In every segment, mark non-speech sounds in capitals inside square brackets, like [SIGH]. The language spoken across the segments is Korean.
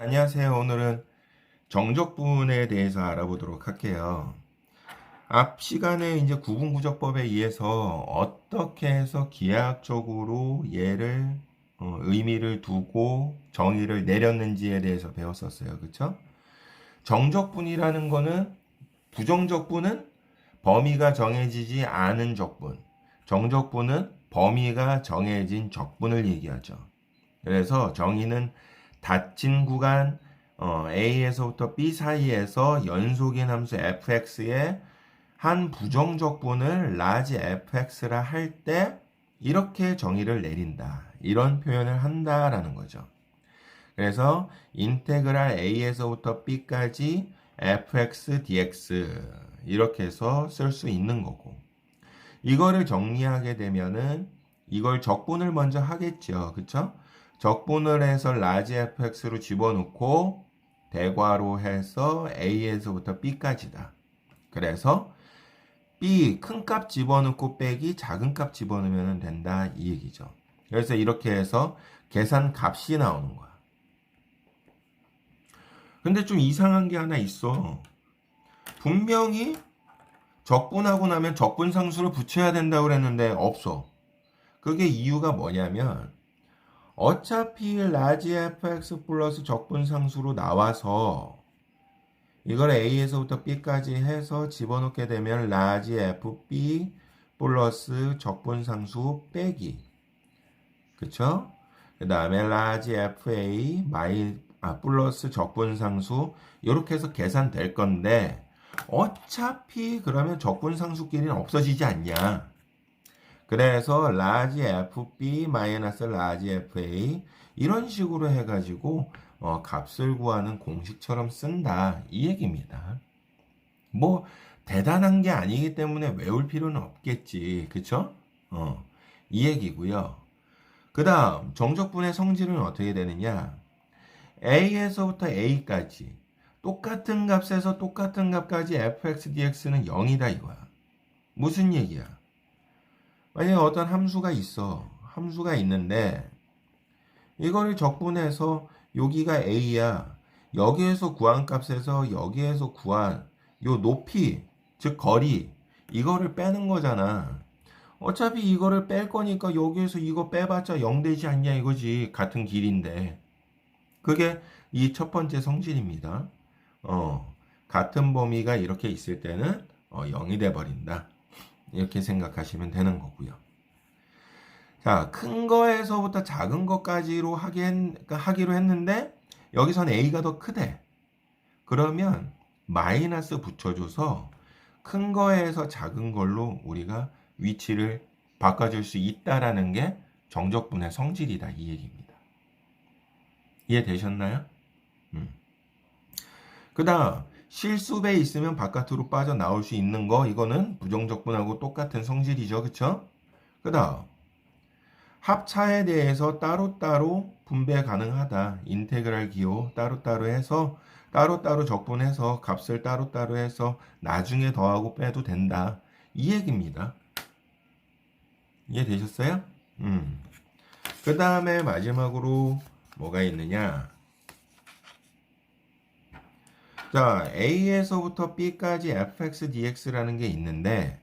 안녕하세요. 오늘은 정적분에 대해서 알아보도록 할게요. 앞 시간에 이제 구분구적법에 의해서 어떻게 해서 기하학적으로 얘를 어, 의미를 두고 정의를 내렸는지에 대해서 배웠었어요. 그쵸? 정적분이라는 거는 부정적분은 범위가 정해지지 않은 적분. 정적분은 범위가 정해진 적분을 얘기하죠. 그래서 정의는 닫힌 구간 어, A에서부터 B 사이에서 연속인 함수 fx의 한 부정적 분을 라지 fx라 할 때 이렇게 정의를 내린다. 이런 표현을 한다라는 거죠. 그래서 인테그랄 a에서부터 b까지 fx dx 이렇게 해서 쓸 수 있는 거고 이거를 정리하게 되면은 이걸 적분을 먼저 하겠죠. 그쵸? 적분을 해서 라지 fx로 집어넣고 대괄호 해서 a에서부터 b까지다. 그래서 b 큰 값 집어넣고 빼기 작은 값 집어넣으면 된다 이 얘기죠. 그래서 이렇게 해서 계산 값이 나오는 거야. 근데 좀 이상한 게 하나 있어. 분명히 적분하고 나면 적분 상수를 붙여야 된다고 그랬는데 없어. 그게 이유가 뭐냐면 어차피 라지 fx 플러스 적분 상수로 나와서 이걸 a에서부터 b까지 해서 집어넣게 되면 라지 fb 플러스 적분 상수 빼기 그쵸? 그 다음에 라지 fa 마이 아 플러스 적분 상수 이렇게 해서 계산될 건데 어차피 그러면 적분 상수끼리는 없어지지 않냐 그래서 라지 fb 마이너스 라지 fa 이런 식으로 해가지고 어, 값을 구하는 공식처럼 쓴다 이 얘기입니다. 뭐 대단한 게 아니기 때문에 외울 필요는 없겠지, 그쵸? 어, 이 얘기고요. 그 다음 정적분의 성질은 어떻게 되느냐? a에서부터 a까지 똑같은 값에서 똑같은 값까지 fx dx는 0이다 이거야. 무슨 얘기야? 만약에 어떤 함수가 있어. 함수가 있는데 이거를 적분해서 여기가 a야. 여기에서 구한 값에서 여기에서 구한 요 높이, 즉 거리 이거를 빼는 거잖아. 어차피 이거를 뺄 거니까 여기에서 이거 빼봤자 0 되지 않냐 이거지. 같은 길인데. 그게 이 첫 번째 성질입니다. 어, 같은 범위가 이렇게 있을 때는 어, 0이 돼 버린다. 이렇게 생각하시면 되는 거고요. 자, 큰 거에서부터 작은 것까지로 하기 했, 하기로 했는데 여기선 a가 더 크대. 그러면 마이너스 붙여줘서 큰 거에서 작은 걸로 우리가 위치를 바꿔줄 수 있다라는 게 정적분의 성질이다 이 얘기입니다. 이해되셨나요? 음. 그 다음 실수배 있으면 바깥으로 빠져 나올 수 있는 거 이거는 부정적분하고 똑같은 성질이죠, 그쵸? 그 다음 합차에 대해서 따로따로 분배 가능하다. 인테그랄 기호 따로따로 해서 따로따로 적분해서 값을 따로따로 해서 나중에 더하고 빼도 된다. 이 얘기입니다. 이해되셨어요? 음. 그 다음에 마지막으로 뭐가 있느냐? 자, A에서부터 B까지 fx dx라는 게 있는데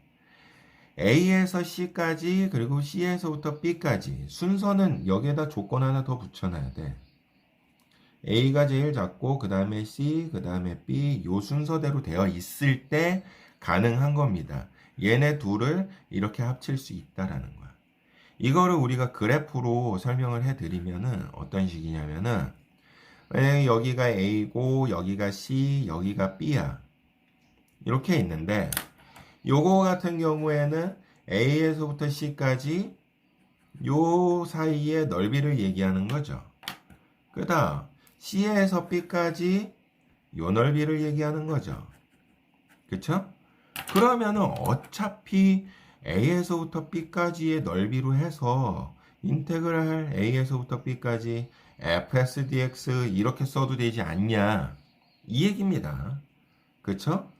A에서 C까지 그리고 C에서부터 B까지 순서는 여기에다 조건 하나 더 붙여놔야 돼. A가 제일 작고 그 다음에 C, 그 다음에 B 요 순서대로 되어 있을 때 가능한 겁니다. 얘네 둘을 이렇게 합칠 수 있다라는 거야. 이거를 우리가 그래프로 설명을 해드리면은 어떤 식이냐면은 만약에 여기가 A고 여기가 C, 여기가 B야. 이렇게 있는데 요거 같은 경우에는 A에서부터 C까지 요 사이의 넓이를 얘기하는 거죠. 그 다음 C에서 B까지 요 넓이를 얘기하는 거죠. 그쵸? 그러면은 어차피 A에서부터 B까지의 넓이로 해서 인테그랄 A에서부터 B까지 fs dx 이렇게 써도 되지 않냐 이 얘기입니다. 그쵸?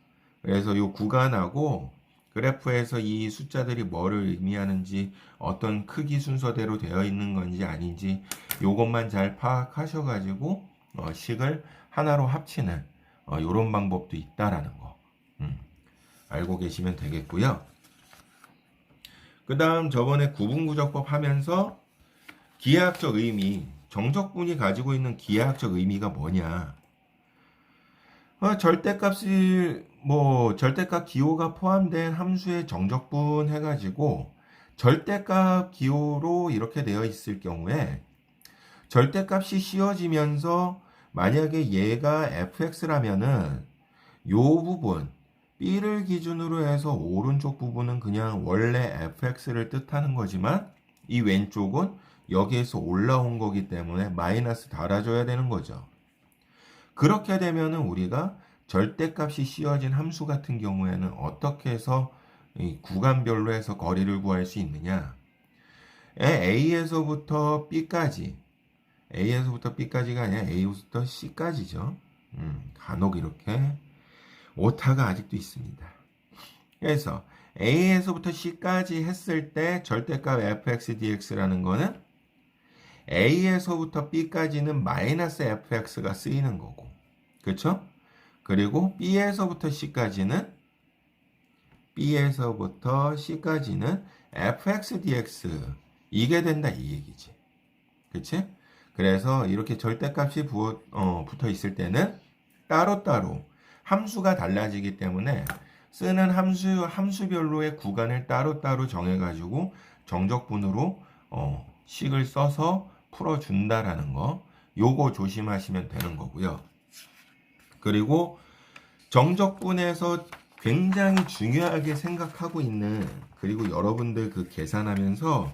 그래서 이 구간하고 그래프에서 이 숫자들이 뭐를 의미하는지 어떤 크기 순서대로 되어 있는 건지 아닌지 요것만 잘 파악하셔 가지고 어, 식을 하나로 합치는 어, 이런 방법도 있다라는 거 음, 알고 계시면 되겠고요. 그 다음 저번에 구분구조법 하면서 기하학적 의미, 정적분이 가지고 있는 기하학적 의미가 뭐냐? 어, 절대값이 뭐 절대값 기호가 포함된 함수의 정적분 해가지고 절대값 기호로 이렇게 되어 있을 경우에 절대값이 씌워지면서 만약에 얘가 fx라면은 요 부분 b를 기준으로 해서 오른쪽 부분은 그냥 원래 fx를 뜻하는 거지만 이 왼쪽은 여기에서 올라온 거기 때문에 마이너스 달아줘야 되는 거죠. 그렇게 되면은 우리가 절대값이 씌워진 함수 같은 경우에는 어떻게 해서 이 구간별로 해서 거리를 구할 수 있느냐? A에서부터 B까지, A에서부터 B까지가 아니라 A부터 C까지죠. 음, 간혹 이렇게 오타가 아직도 있습니다. 그래서 A에서부터 C까지 했을 때 절대값 fx dx라는 거는 A에서부터 B까지는 마이너스 fx가 쓰이는 거고, 그렇죠? 그리고 B에서부터 C까지는 B에서부터 C까지는 fx dx 이게 된다 이 얘기지. 그치? 그래서 이렇게 절대값이 부, 어, 붙어 있을 때는 따로따로 함수가 달라지기 때문에 쓰는 함수, 함수별로의 구간을 따로따로 정해 가지고 정적분으로 어, 식을 써서 풀어준다라는 거 요거 조심하시면 되는 거고요. 그리고 정적분에서 굉장히 중요하게 생각하고 있는 그리고 여러분들 그 계산하면서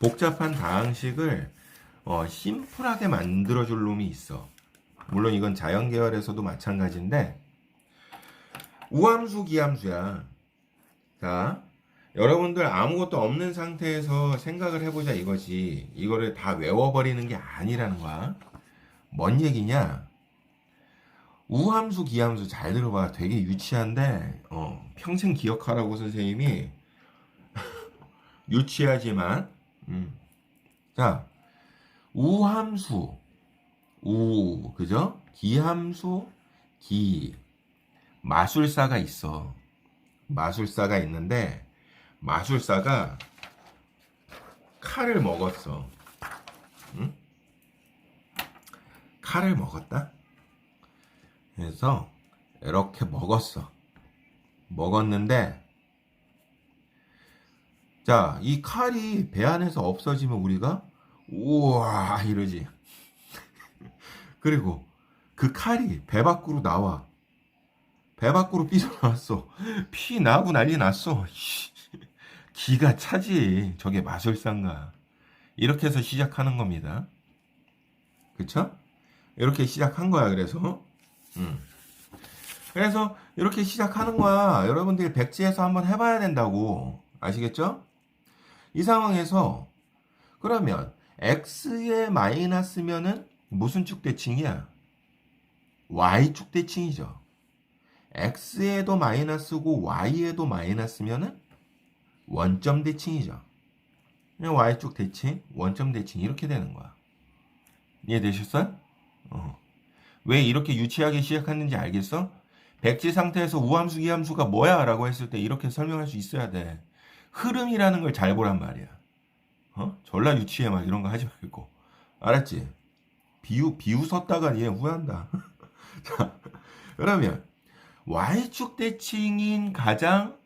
복잡한 다항식을 어, 심플하게 만들어줄 놈이 있어. 물론 이건 자연 계열에서도 마찬가지인데 우함수 기함수야. 자, 여러분들 아무것도 없는 상태에서 생각을 해보자 이거지. 이거를 다 외워버리는 게 아니라는 거야. 뭔 얘기냐? 우함수, 기함수 잘 들어봐. 되게 유치한데, 어, 평생 기억하라고 선생님이 [LAUGHS] 유치하지만, 음. 자, 우함수, 우, 그죠? 기함수, 기. 마술사가 있어. 마술사가 있는데, 마술사가 칼을 먹었어. 응? 칼을 먹었다? 그래서 이렇게 먹었어. 먹었는데 자, 이 칼이 배 안에서 없어지면 우리가 우와 이러지. [LAUGHS] 그리고 그 칼이 배 밖으로 나와. 배 밖으로 삐져나왔어. 피 나고 난리 났어. 기가 차지. 저게 마술사인가. 이렇게 해서 시작하는 겁니다. 그쵸? 이렇게 시작한 거야, 그래서. 음. 그래서 이렇게 시작하는 거야. 여러분들이 백지에서 한번 해봐야 된다고. 아시겠죠? 이 상황에서 그러면 x의 마이너스면은 무슨 축 대칭이야? y축 대칭이죠. x에도 마이너스고 y에도 마이너스면은 원점 대칭이죠. y축 대칭, 원점 대칭 이렇게 되는 거야. 이해되셨어요? 어. 왜 이렇게 유치하게 시작했는지 알겠어? 백지 상태에서 우함수, 기함수가 뭐야? 라고 했을 때 이렇게 설명할 수 있어야 돼. 흐름이라는 걸 잘 보란 말이야. 어? 전라 유치해 막 이런 거 하지 말고. 알았지? 비유, 비웃었다가 얘 후회한다. [LAUGHS] 자, 그러면 Y축 대칭인 가장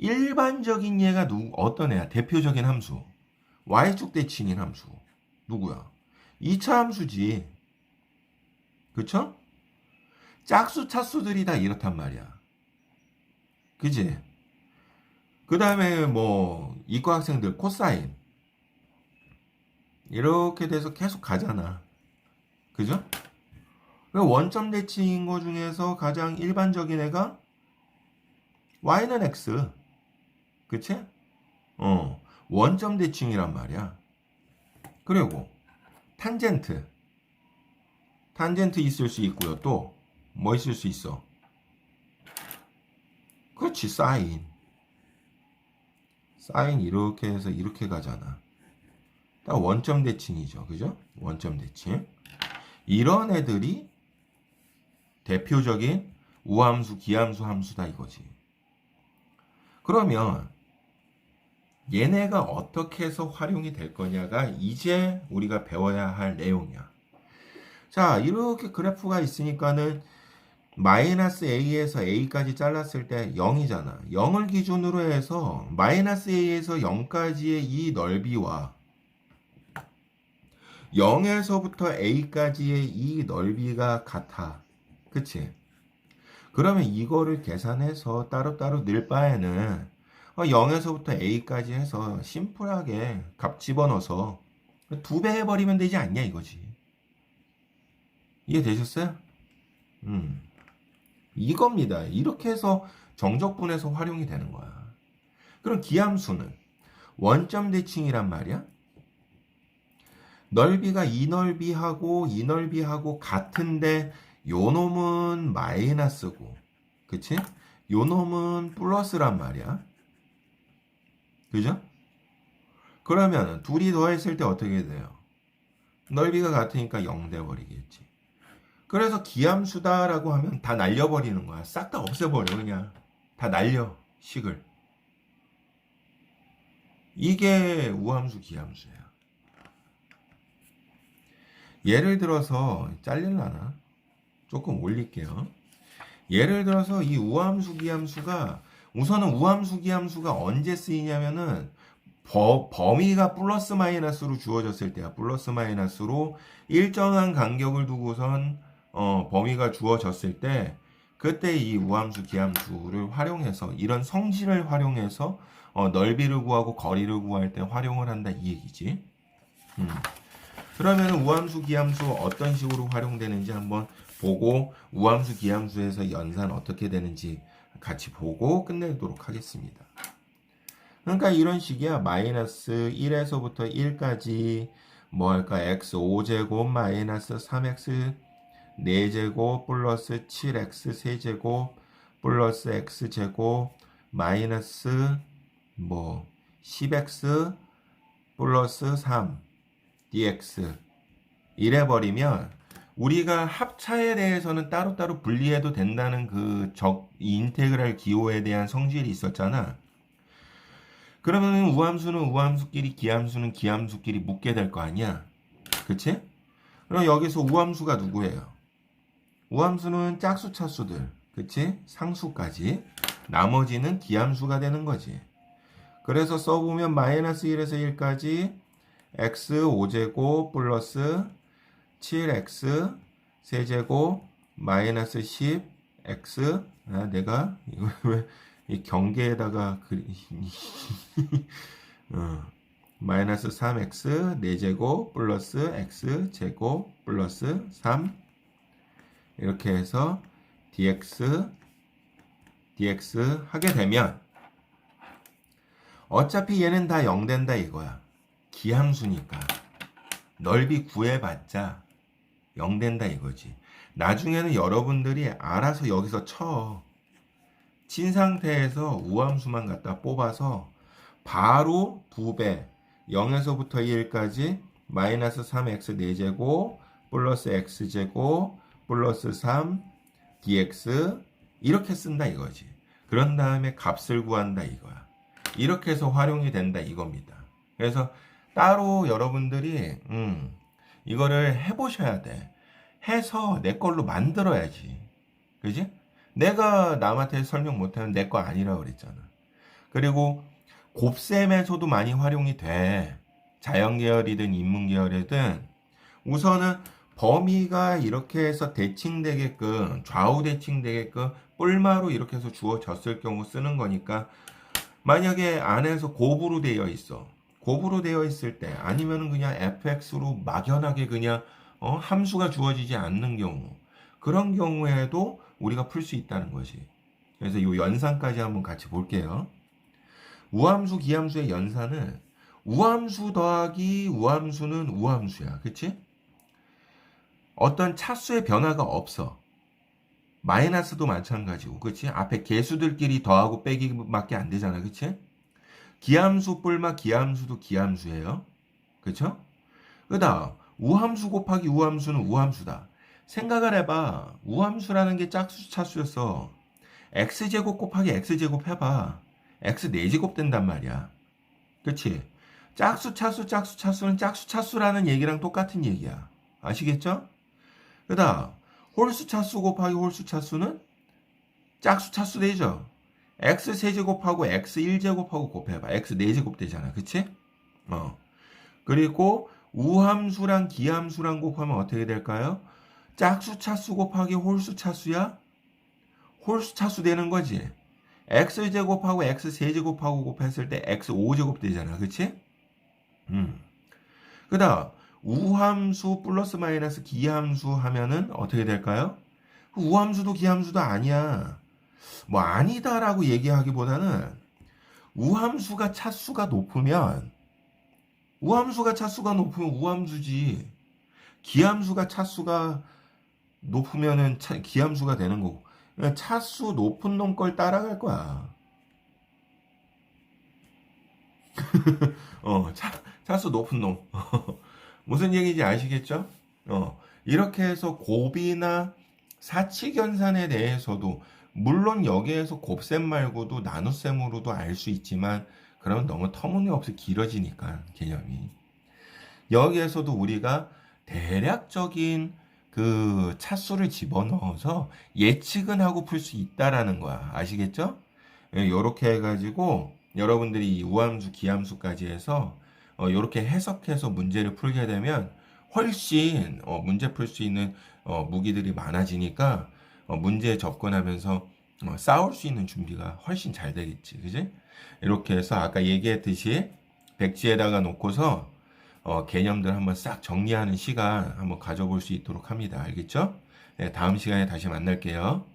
일반적인 얘가 누구, 어떤 애야? 대표적인 함수. Y축 대칭인 함수. 누구야? 2차 함수지. 그쵸? 짝수 차수들이 다 이렇단 말이야. 그지? 그 다음에 뭐, 이과 학생들 코사인. 이렇게 돼서 계속 가잖아. 그죠? 원점 대칭인 거 중에서 가장 일반적인 애가 y는 x. 그치? 어, 원점 대칭이란 말이야. 그리고 탄젠트. 탄젠트 있을 수 있고요. 또 뭐 있을 수 있어? 그렇지, 사인. 사인 이렇게 해서 이렇게 가잖아. 딱 원점 대칭이죠. 그죠? 원점 대칭. 이런 애들이 대표적인 우함수, 기함수 함수다 이거지. 그러면 얘네가 어떻게 해서 활용이 될 거냐가 이제 우리가 배워야 할 내용이야. 자, 이렇게 그래프가 있으니까는 마이너스 A에서 A까지 잘랐을 때 0이잖아. 0을 기준으로 해서 마이너스 A에서 0까지의 이 넓이와 0에서부터 A까지의 이 넓이가 같아. 그치? 그러면 이거를 계산해서 따로따로 늘 바에는 0에서부터 A까지 해서 심플하게 값 집어넣어서 두 배 해버리면 되지 않냐 이거지. 이해되셨어요? 음. 이겁니다. 이렇게 해서 정적분에서 활용이 되는 거야. 그럼 기함수는 원점 대칭이란 말이야. 넓이가 이 넓이하고 이 넓이하고 같은데 요 놈은 마이너스고 그치? 요 놈은 플러스란 말이야. 그죠? 그러면 둘이 더했을 때 어떻게 돼요? 넓이가 같으니까 0 돼버리겠지. 그래서 기함수다라고 하면 다 날려버리는 거야. 싹 다 없애버려 그냥. 다 날려 식을. 이게 우함수 기함수야. 예를 들어서 잘릴라나? 조금 올릴게요. 예를 들어서 이 우함수 기함수가 우선은 우함수 기함수가 언제 쓰이냐면은 버, 범위가 플러스 마이너스로 주어졌을 때야. 플러스 마이너스로 일정한 간격을 두고선 어, 범위가 주어졌을 때 그때 이 우함수 기함수를 활용해서 이런 성질을 활용해서 어, 넓이를 구하고 거리를 구할 때 활용을 한다 이 얘기지. 음. 그러면 우함수 기함수 어떤 식으로 활용되는지 한번 보고 우함수 기함수에서 연산 어떻게 되는지 같이 보고 끝내도록 하겠습니다. 그러니까 이런 식이야. 마이너스 1에서부터 1까지 뭐 할까? x 5제곱 마이너스 3x 4제곱 플러스 7x 세제곱 플러스 x제곱 마이너스 뭐 10x 플러스 3 dx 이래 버리면 우리가 합차에 대해서는 따로따로 분리해도 된다는 그 적 인테그랄 기호에 대한 성질이 있었잖아. 그러면 우함수는 우함수끼리 기함수는 기함수끼리 묶게 될 거 아니야. 그치? 그럼 여기서 우함수가 누구예요? 우함수는 짝수 차수들. 그치? 상수까지. 나머지는 기함수가 되는 거지. 그래서 써보면 마이너스 1에서 1까지 x 5제곱 플러스 7x 세제곱 마이너스 10 x 아, 내가 이거 [LAUGHS] 왜이 경계에다가 그 [LAUGHS] 어, 마이너스 3x 4제곱 플러스 x 제곱 플러스 3 이렇게 해서 dx dx 하게 되면 어차피 얘는 다 0 된다 이거야. 기함수니까. 넓이 구해봤자 0 된다 이거지. 나중에는 여러분들이 알아서 여기서 쳐. 친 상태에서 우함수만 갖다 뽑아서 바로 2배 0에서부터 1까지 마이너스 3x 4제곱 플러스 x제곱 플러스 3 dx 이렇게 쓴다 이거지. 그런 다음에 값을 구한다 이거야. 이렇게 해서 활용이 된다 이겁니다. 그래서 따로 여러분들이 음, 이거를 해보셔야 돼. 해서 내 걸로 만들어야지. 그지? 내가 남한테 설명 못하면 내 거 아니라고 그랬잖아. 그리고 곱셈에서도 많이 활용이 돼. 자연계열이든 인문계열이든 우선은 범위가 이렇게 해서 대칭되게끔 좌우 대칭되게끔 뿔마로 이렇게 해서 주어졌을 경우 쓰는 거니까 만약에 안에서 곱으로 되어 있어. 곱으로 되어 있을 때 아니면 그냥 fx로 막연하게 그냥 어, 함수가 주어지지 않는 경우 그런 경우에도 우리가 풀 수 있다는 것이 그래서 이 연산까지 한번 같이 볼게요. 우함수 기함수의 연산은 우함수 더하기 우함수는 우함수야. 그치? 어떤 차수의 변화가 없어. 마이너스도 마찬가지고, 그치? 앞에 개수들끼리 더하고 빼기밖에 안 되잖아, 그치? 기함수 뿔마 기함수도 기함수예요. 그쵸? 그 다음, 우함수 곱하기 우함수는 우함수다. 생각을 해봐. 우함수라는 게 짝수 차수였어. x제곱 곱하기 x제곱 해봐. x 4제곱 된단 말이야. 그치? 짝수 차수 짝수 차수는 짝수 차수라는 얘기랑 똑같은 얘기야. 아시겠죠? 그 다음 홀수 차수 곱하기 홀수 차수는 짝수 차수 되죠? X 세제곱하고 x 1제곱하고 곱해봐. x 4제곱 되잖아. 그치? 어. 그리고 우함수랑 기함수랑 곱하면 어떻게 될까요? 짝수 차수 곱하기 홀수 차수야? 홀수 차수 되는 거지. x 제곱하고 x 세제곱하고 곱했을 때 x 5제곱 되잖아. 그치? 음. 그 다음 우함수 플러스 마이너스 기함수 하면은 어떻게 될까요? 우함수도 기함수도 아니야. 뭐 아니다라고 얘기하기보다는 우함수가 차수가 높으면 우함수가 차수가 높으면 우함수지. 기함수가 차수가 높으면은 차, 기함수가 되는 거고. 그냥 차수 높은 놈 걸 따라갈 거야. [LAUGHS] 어, 차, 차수 높은 놈. [LAUGHS] 무슨 얘기인지 아시겠죠? 어, 이렇게 해서 곱이나 사칙연산에 대해서도 물론 여기에서 곱셈 말고도 나눗셈으로도 알 수 있지만 그러면 너무 터무니없이 길어지니까 개념이 여기에서도 우리가 대략적인 그 차수를 집어넣어서 예측은 하고 풀 수 있다라는 거야 아시겠죠? 이렇게 해가지고 여러분들이 이 우함수 기함수까지 해서 이렇게 해석해서 문제를 풀게 되면 훨씬 어, 문제 풀 수 있는 어, 무기들이 많아지니까 어, 문제에 접근하면서 어, 싸울 수 있는 준비가 훨씬 잘 되겠지, 그지? 이렇게 해서 아까 얘기했듯이 백지에다가 놓고서 어, 개념들 한번 싹 정리하는 시간 한번 가져볼 수 있도록 합니다. 알겠죠? 네, 다음 시간에 다시 만날게요.